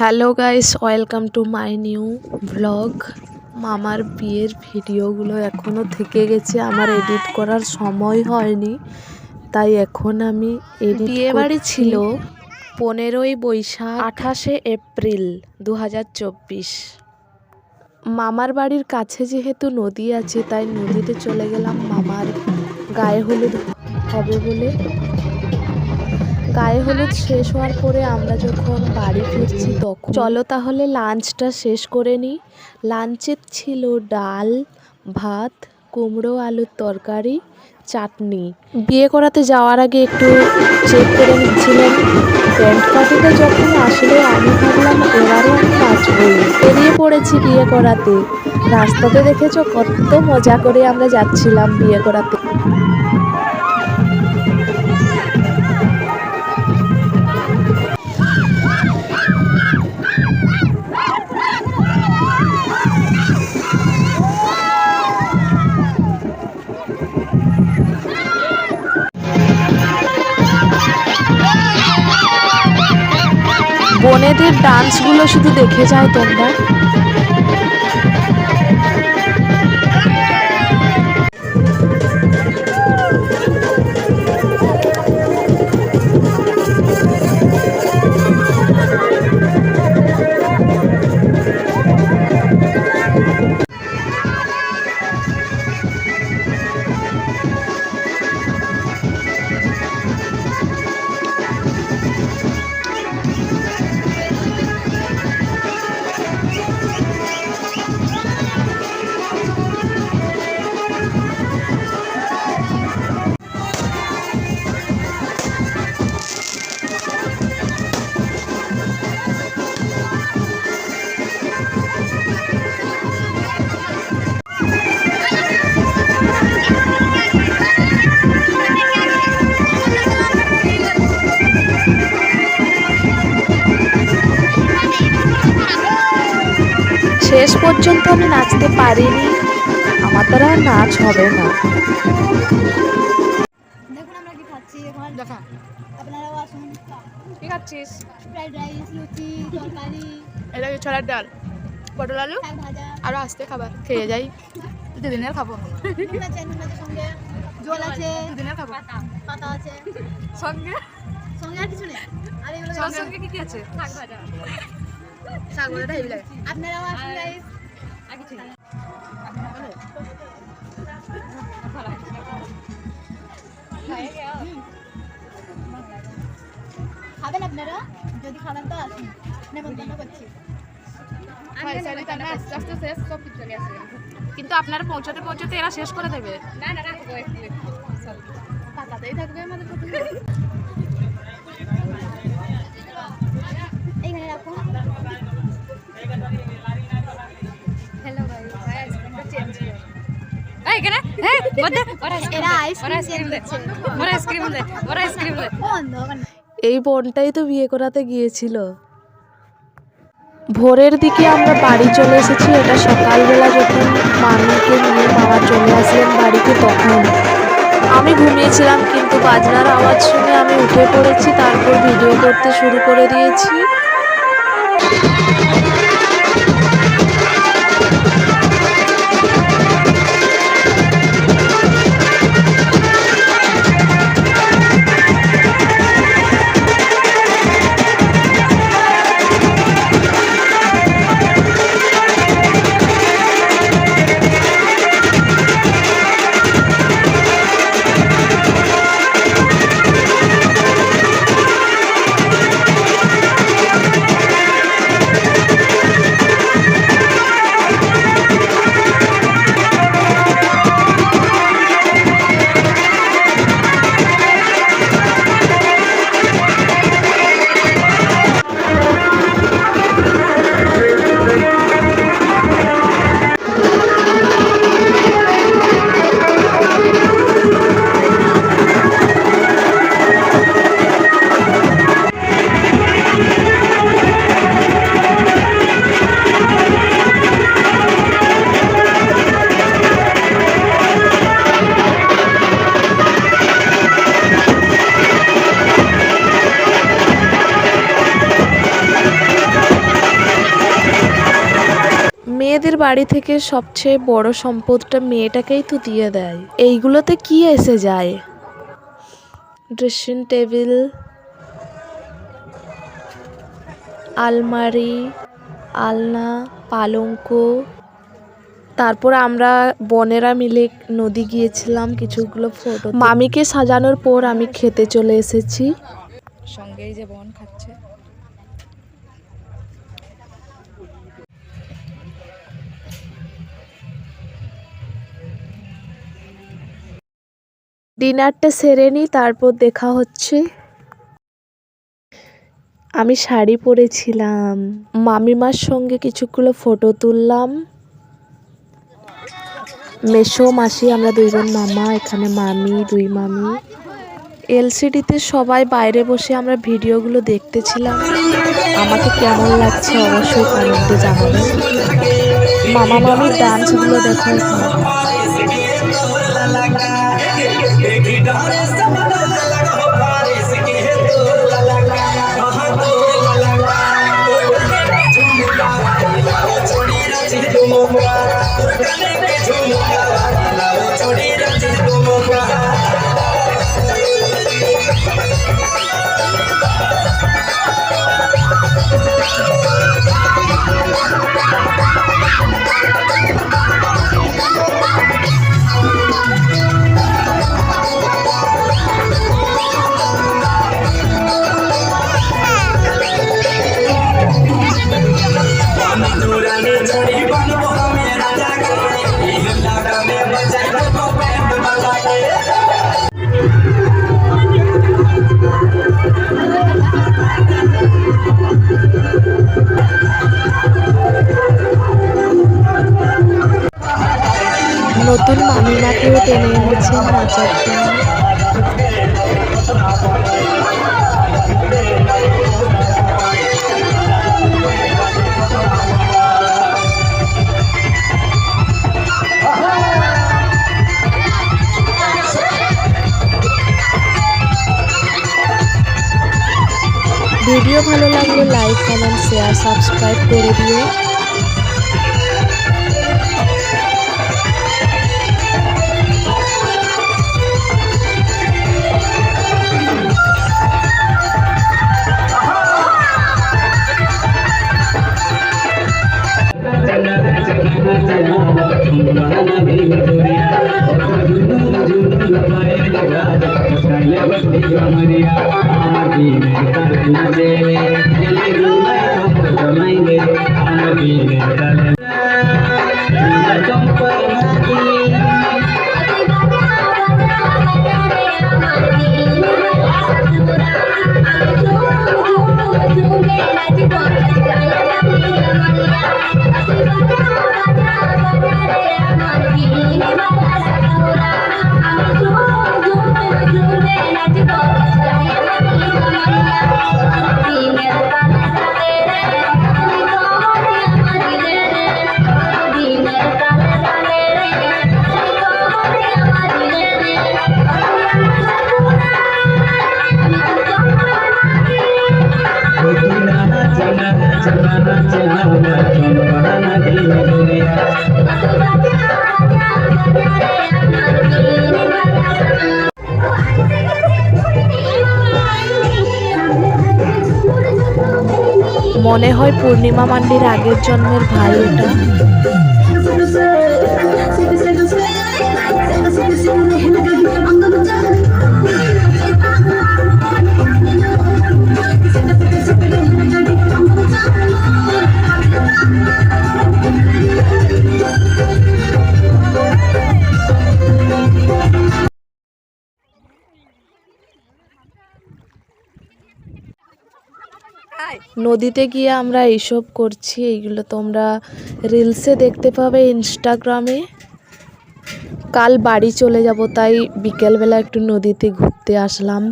Hello guys welcome to my new blog. মামার বিয়ের ভিডিওগুলো এখনও থেকে গেছে আমার এডিট করার সময় হয়নি তাই এখন আমি এডিট বিয়ে বাড়ি ছিল পনেরোই বৈশাখ আঠাশে এপ্রিল দু হাজার চব্বিশ। মামার বাড়ির কাছে যেহেতু নদী আছে তাই নদীতে চলে গেলাম। মামার গায়ে হলুদ হবে বলে গায়ে হলুদ শেষ হওয়ার পরে আমরা যখন বাড়ি ফিরছি তখন চলো তাহলে লাঞ্চটা শেষ করে নিই। লাঞ্চে ছিল ডাল, ভাত, কুমড়ো, আলুর তরকারি, চাটনি। বিয়ে করাতে যাওয়ার আগে একটু চেক করে নিচ্ছিলেন প্যান্ট পার্টিতে যখন আসলে, আমি ভাবলাম এবারও আমি নাচবই। বেরিয়ে পড়েছি বিয়ে করাতে। রাস্তাতে দেখেছ, কত মজা করে আমরা যাচ্ছিলাম বিয়ে করাতে। বোনেদের ডান্সগুলো শুধু দেখে যাও তোমরা। শেষ পর্যন্ত আমি নাচতে পারিনি। আমার দ্বারা আর নাচ হবে না। দেখুন আমরা কি খাচ্ছি এখন। দেখা। আপনারাও আসুন। কি খাচ্ছিস? ফ্রাইড রাইস লুচি তরকারি। এটা ডাল। পটল আলু শাক ভাজা। আরও আসতে খাবার। খেয়ে যাই। দুদিনের খাব। আছে আছে সঙ্গে। জল আছে। দুদিনের খাব। পাতা। আছে। সঙ্গে? সঙ্গে আর কিছু নেই। আর সঙ্গে সঙ্গে। কি কি আছে? শাক ভাজা। শাক হেভি লাগে আপনারাও আসুন গাইস খাবেন আপনারা? যদি খাবেন তো আসুন। নেমন্তন্ন করছি। আসে কিন্তু আপনারা পৌঁছাতে পৌঁছাতে এরা শেষ করে দেবে। না না রাখব পাতাতেই থাকবে আমাদের এইখানে রাখুন হ্যালো ভাই ভাই আইসক্রিমটা চেঞ্জ করে এই কেন হ্যাঁ বদে ওরা আইসক্রিম আইসক্রিম দে ওরা আইসক্রিম দে ওরা আইসক্রিম দে এই বোনটাই তো বিয়ে করাতে গিয়েছিল। ভোরের দিকে আমরা বাড়ি চলে এসেছি এটা সকালবেলা যখন মামিকে নিয়ে বাবা চলে আসলেন বাড়িতে তখন। আমি ঘুমিয়েছিলাম কিন্তু বাজনার আওয়াজ শুনে আমি উঠে পড়েছি তারপর ভিডিও করতে শুরু করে দিয়েছি। Thank you. বাড়ি থেকে সবচেয়ে বড় সম্পদটা মেয়েটাকেই তো দিয়ে দেয়। এইগুলোতে কি এসে যায়? ড্রেসিং টেবিল আলমারি আলনা পালঙ্ক। তারপর আমরা বোনেরা মিলে নদী গিয়েছিলাম কিছুগুলো ফটো মামিকে সাজানোর পর আমি খেতে চলে এসেছি। সঙ্গে যে বন খাচ্ছে। ডিনারটা সেরে নিই, তারপর দেখা হচ্ছে। আমি শাড়ি পরেছিলাম। মামিমার সঙ্গে কিছুগুলো ফটো তুললাম। মেশো মাসি, আমরা দুইজন মামা, এখানে মামি, দুই মামি। এলসিডিতে সবাই বাইরে বসে আমরা ভিডিওগুলো দেখতেছিলাম। আমাকে কেমন লাগছে অবশ্যই কমেন্টে জানাবেন। মামা, মামির ডান্সগুলো দেখো নতুন মামিমাকেও টেনে এনেছেন নাচার জন্য। ভিডিও ভালো লাগলে লাইক, কমেন্ট, শেয়ার, সাবস্ক্রাইব করে দিও। María, María, María, মনে হয় পূর্ণিমা মান্ডির আগের জন্মের ভাই এটা নদীতে গিয়ে আমরা এইসব করছি, এইগুলো তোমরা রিলসে দেখতে পাবে ইনস্টাগ্রামে। কাল বাড়ি চলে যাব, তাই বিকেলবেলা একটু নদীতে ঘুরতে আসলাম।